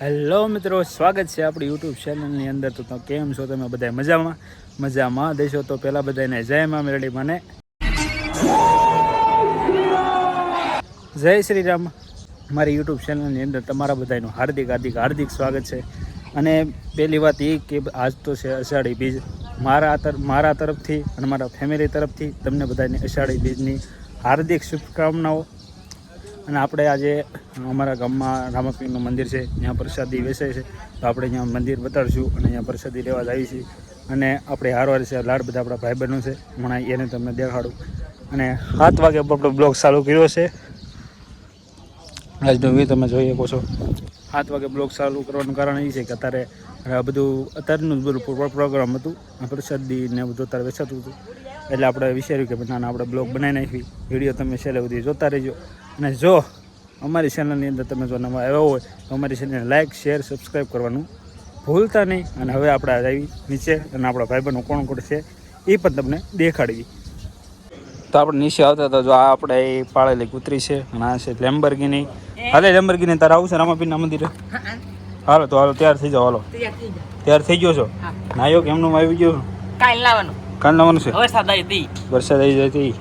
Hello મિત્રો, સ્વાગત છે આપણી યુટ્યુબ ચેનલની અંદર. તો કેમ છો તમે બધા મજામાં? મજામાં. દેશો તો પહેલાં બધાને જય મા મેરડી મને. જય શ્રી રામ મારી યુટ્યુબ ચેનલની અંદર તમારા બધાનું હાર્દિક હાર્દિક હાર્દિક સ્વાગત છે. અને પહેલી વાત એ કે આજ તો છે અષાઢી બીજ. મારા મારા તરફથી અને મારા ફેમિલી તરફથી તમને બધાને અષાઢી બીજની હાર્દિક શુભકામનાઓ. અને આપણે આજે અમારા ગામમાં રામાપીરનું મંદિર છે ત્યાં પ્રસાદી વેચાય છે. તો આપણે ત્યાં મંદિર બતાડશું અને ત્યાં પ્રસાદી લેવા જઈએ છીએ. અને આપણે હારવાર છે, લાડ બધા આપણા ભાઈ બહેનો છે. હમણાં એને તમને દેખાડું. અને સાત વાગે આપણો બ્લોગ ચાલુ કર્યો છે. આજનો વ્યૂ તમે જોઈ શકો છો. સાત વાગે બ્લોગ ચાલુ કરવાનું કારણ એ છે કે અત્યારે આ બધું, અત્યારનું જ બધું પ્રો- પ્રોગ્રામ હતું. પ્રસાદી ને બધું અત્યારે વેચાતું હતું. એટલે આપણે વિચાર્યું કે ના આપણે બ્લોગ બનાવી નાખી વીડિયો તમે છેલ્લે સુધી જોતા રહેજો. અને જો અમારી ચેનલની અંદર તમે જો નવા આવ્યા હોય તો અમારી ચેનલને લાઇક શેર સબસ્ક્રાઈબ કરવાનું ભૂલતા નહીં. અને હવે આપણે આવી નીચે અને આપણા ભાઈબંધો કોણ કોણ છે એ પણ તમને દેખાડવી તો આપણે નીચે આવતા હતા જો આ આપણે એ પાળેલી કૂતરી છે અને આ છે લેમ્બરગીની હાલે લેમ્બરગીની તારે આવું છે રામાપીરના મંદિરે? હાલો તો હાલો તૈયાર થઈ જાઓ હાલો. તૈયાર થઈ ગયો છો? નાયો કે એમનું આવી ગયો? કાલ લાવવાનું. કાલ લાવવાનું છે? વરસાદ આવી હતી વરસાદ આવી જાય તી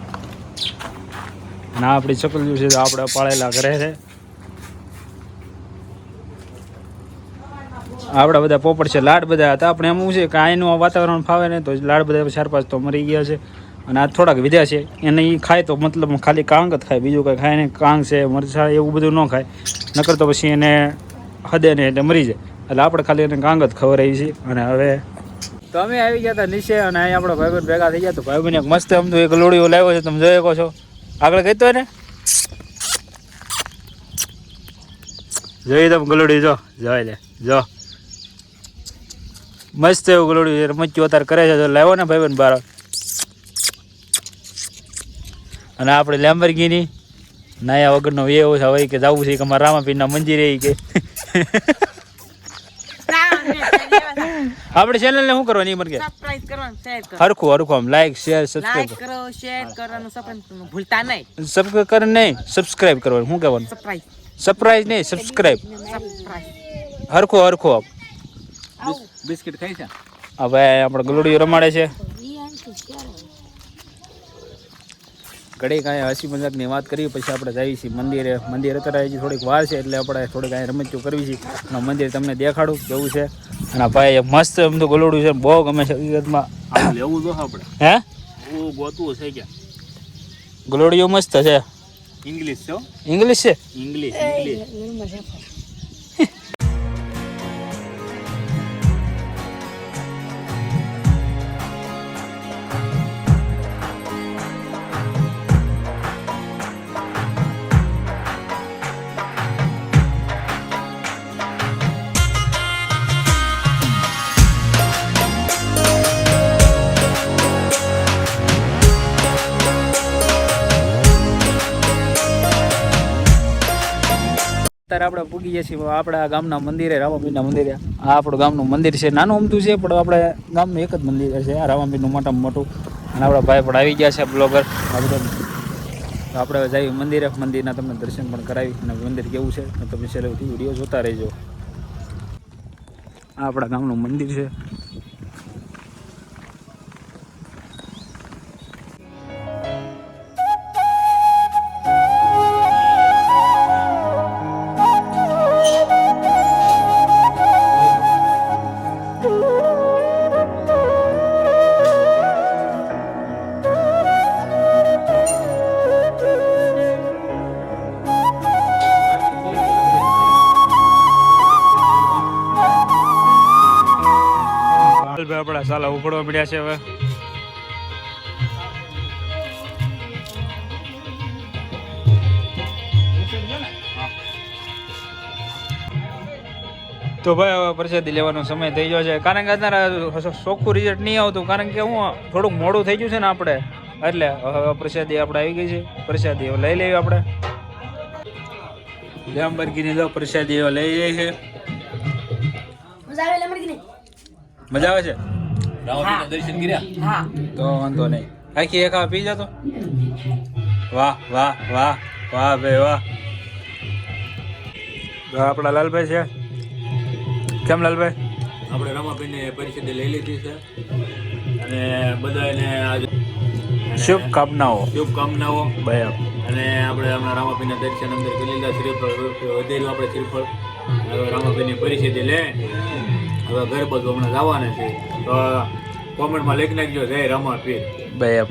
ના, આપણી ચકલીઓ છે આપણે પાળેલા ઘરે છે. આપણા બધા પોપટ છે, લાડ બધા હતા. આપણે એમ છે કે અહીંનું વાતાવરણ ફાવે ને તો લાડ બધા ચાર પાંચ તો મરી ગયા છે. અને આ થોડાક વિધ્યા છે. એને એ ખાય તો મતલબ ખાલી કાંગ જ ખાય, બીજું કંઈ ખાય ને કાંગ છે, મરચા એવું બધું ન ખાય. નકર તો પછી એને હદે ને એટલે મરી જાય. એટલે આપણે ખાલી એને કાંગ જ ખવડાવી છે. અને હવે તો અમે આવી ગયા હતા નીચે અને અહીં આપણા ભાઈબંધ ભેગા થઈ ગયા. તો ભાઈબંધ એક મસ્ત અમદું એક લોડીઓ લાવ્યો છે. તમે જોઈ શકો છો. આગળ કહેતો ને જોઈ તમે ગલોડી, જો જોઈ લે, જો. મસ્ત એવું ગલોડી રમચ્યું અત્યારે કરે છે, જો લાવ્યો ને ભાઈબંધ બાર. અને આપણે લેમ્બરગીની નાયા વગરનો એવો છે, હવે કે જવું છે કે અમારા રામાપીરના મંદિરે કે. આપણે ચેનલને શું કરવાની મન કે? સબસ્ક્રાઇબ કરવાનું શેર કરો હરખું હરખું આમ લાઈક શેર સબસ્ક્રાઇબ કરો શેર કરવાનું સબસ્ક્રાઇબ ભૂલતા નહીં. સબસ્ક્રાઇબ કર નહીં સબસ્ક્રાઇબ કરવાનું. શું કહેવાનું સબસ્ક્રાઇબ સરપ્રાઈઝ નહીં સબસ્ક્રાઈબ સબસ્ક્રાઇબ હરખું હરખું આપ બિસ્કિટ ખાઈ છે? હવે આપણે ગલુડીઓ રમાડે છે. ઘડી કાંઈ હસી મજાકની વાત કરી પછી આપણે જઈએ છીએ મંદિરે. મંદિર અત્યારે હજી થોડીક વાર છે એટલે આપણે થોડીક કાંઈ રમતચું કરવી છે. અને મંદિર તમને દેખાડું કેવું છે? અને ભાઈ મસ્ત એમ તો ગલોડું છે બહુ ગમે છે હકીકતમાં. લેવું જો આપણે. હે? ગોતવું છે ક્યાં? ગલોડીઓ મસ્ત છે. ઇંગ્લિશ છે ઇંગ્લિશ છે? ઇંગ્લિશ ઇંગ્લિશ અત્યારે આપણે પૂગી ગયા છીએ. આપણા ગામના મંદિરે, રામાપીરના મંદિરે. આ આપણું ગામનું મંદિર છે. નાનું અમતું છે, પણ આપણે ગામનું એક જ મંદિર છે. આ રામાપીરનું મોટામાં મોટું. અને આપણા ભાઈ પણ આવી ગયા છે, બ્લોગર. આપણે હવે જઈએ મંદિરે. મંદિરના તમને દર્શન પણ કરાવી. અને મંદિર કેવું છે તમે છેલ્લેથી વીડિયો જોતા રહેજો. આ આપણા ગામનું મંદિર છે. આપણા સાલા ઉપડવા પડ્યા છે હવે. તો ભાઈ હવે પ્રસાદી લેવાનો સમય થઈ ગયો છે. કારણ કે અત્યારે ચોખ્ખું રિઝલ્ટ નહીં આવતું. કારણ કે હું થોડુંક મોડું થઈ ગયું છે ને આપણે. એટલે હવે પ્રસાદી આપણે આવી ગઈ છે. પ્રસાદી હવે લઈ લેવી આપણે. લેમ્બરગીની લો પ્રસાદી લઈ લઈએ છે. મજા આવે છે? રામાપીરના દર્શન કર્યા? હા. તો વાંધો નહીં. આખી એક પી જતો વાહ વાહ વાહ વાહ ભાઈ વાહ. આપણા લાલભાઈ છે. કેમ લાલભાઈ? આપણે રમાબેનને પરિષદે લઈ લીધી છે. અને બધાને આજે શુભકામનાઓ. શુભકામનાઓ. ભાઈ અને આપણે હમણાં રામાપીના દર્શન અંદર કરી લીધા. શ્રીફળ વધેલું આપણે શ્રીફળ. રામાપીની પરિસ્થિતિ લે. ઘર બધું હમણાં જવાના છે. તો કોમેન્ટમાં લખી નાખજો. જય રામાપીર ભાઈ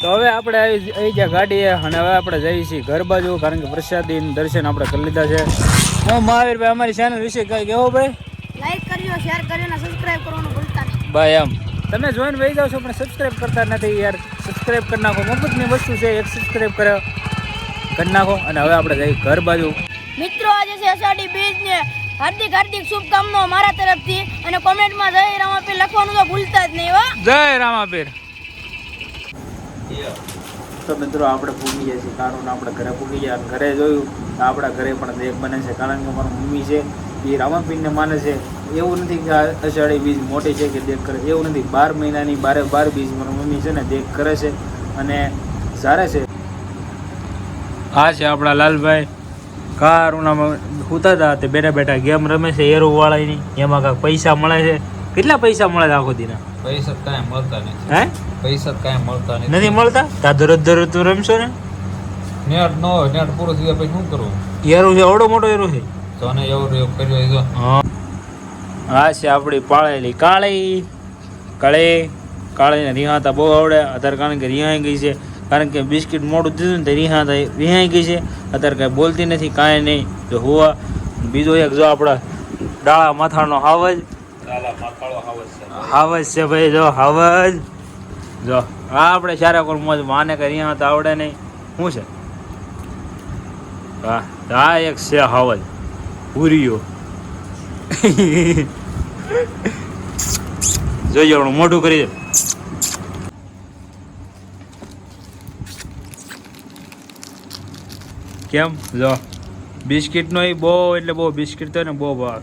તો હવે આપણે આવી આવી ગયા ગાડીએ અને હવે આપણે જઈએ છીએ ઘર બાજુ કારણ કે પ્રસાદી દર્શન આપણે કરી લીધા છે. હું મહાવીરભાઈ અમારી ચેનલ વિશે કઈ કેવો ભાઈ? લાઈક કરજો શેર કરજો અને સબસ્ક્રાઇબ કરવાનું ભૂલતા નહીં. ભાઈ એમ. તમે જોઈને વહી જાઓ છો પણ સબસ્ક્રાઇબ કરતા નથી યાર. સબસ્ક્રાઇબ કરી નાખો. મફતની વસ્તુ છે એક સબસ્ક્રાઇબ કરે કરી નાખો. અને હવે આપણે જઈએ ઘર બાજુ મિત્રો આજે છે અષાઢી બીજ ને હાર્દિક હાર્દિક શુભકામનાઓ મારા તરફથી. અને કોમેન્ટમાં જય રામાપીર લખવાનું તો ભૂલતા જ નહીં હો. જય રામાપીર. તો મિત્રો આપણે પૂગી ગયા છીએ. કારણ આપણે ઘરે પૂગી ગયા. અને ઘરે જોયું તો આપણા ઘરે પણ દેખ બને છે. કારણ કે મારી મમ્મી છે એ રામાપીરને માને છે. એવું નથી કે અષાઢી બીજ મોટી છે કે દેખ કરે. એવું નથી. બાર મહિનાની બારે બાર બીજ મારી મમ્મી છે ને દેખ કરે છે અને સારા છે. આ છે આપણા લાલભાઈ. કારુણામાં હુતા હતા તે બેઠા બેઠા ગેમ રમે છે એરો વાળાની એમાં કાંઈક પૈસા મળે છે. કેટલા પૈસા મળે છે આખો દીના? પૈસા કાંઈ મળતા નથી. હે? પૈસા કાંઈ મળતા નથી. નથી મળતા? તા દરરોજ દરરોજ તું રમશો ને? નેટ નો નેટ પૂરો થઈ જાય પછી શું કરવું? એરો છે અવડો મોટો એરો છે? તો આને એવો એવું કર્યો જો. હા. આ છે આપણી પાળેલી કાળી. કાળી કાળીને રિહાતા બહુ આવડે. અત્યારે કારણ કે રિહાઈ ગઈ છે. કારણ કે બિસ્કિટ મોડું દીધું ને તો રિહાતા રિહાઈ ગઈ છે. અત્યારે કાંઈ બોલતી નથી કાંઈ નહીં. જો હુવા બીજો એક જો આપણા ડાળા માથાનો હાવજ. હાવજ છે. ભાઈ જો હાવજ. જો આ આપણે સારા કોણ મોજ માને કે તો આવડે નહીં. શું છે? હા આ એક છે હાવજ. પૂરીઓ જોઈ પણ મોઢું કરી દે. કેમ? જો. બિસ્કિટ એ બહુ એટલે બહુ બિસ્કિટ તો ને બહુ ભાવ.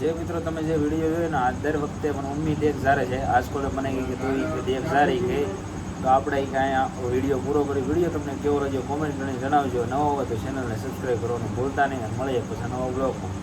જે મિત્રો તમે જે વીડિયો જોયો ને દર વખતે પણ મમ્મી દેખ સારે છે. આજકોલે મને કહી કે તું કે દેખ સારી કે તો આપણે કાંઈ વીડિયો પૂરો કરી વીડિયો તમને કેવો રહ્યો કોમેન્ટ કરીને જણાવજો. નવો હોય તો ચેનલને સબસ્ક્રાઈબ કરવાનું ભૂલતા નહીં મળીએ પછી નવા બ્લોગમાં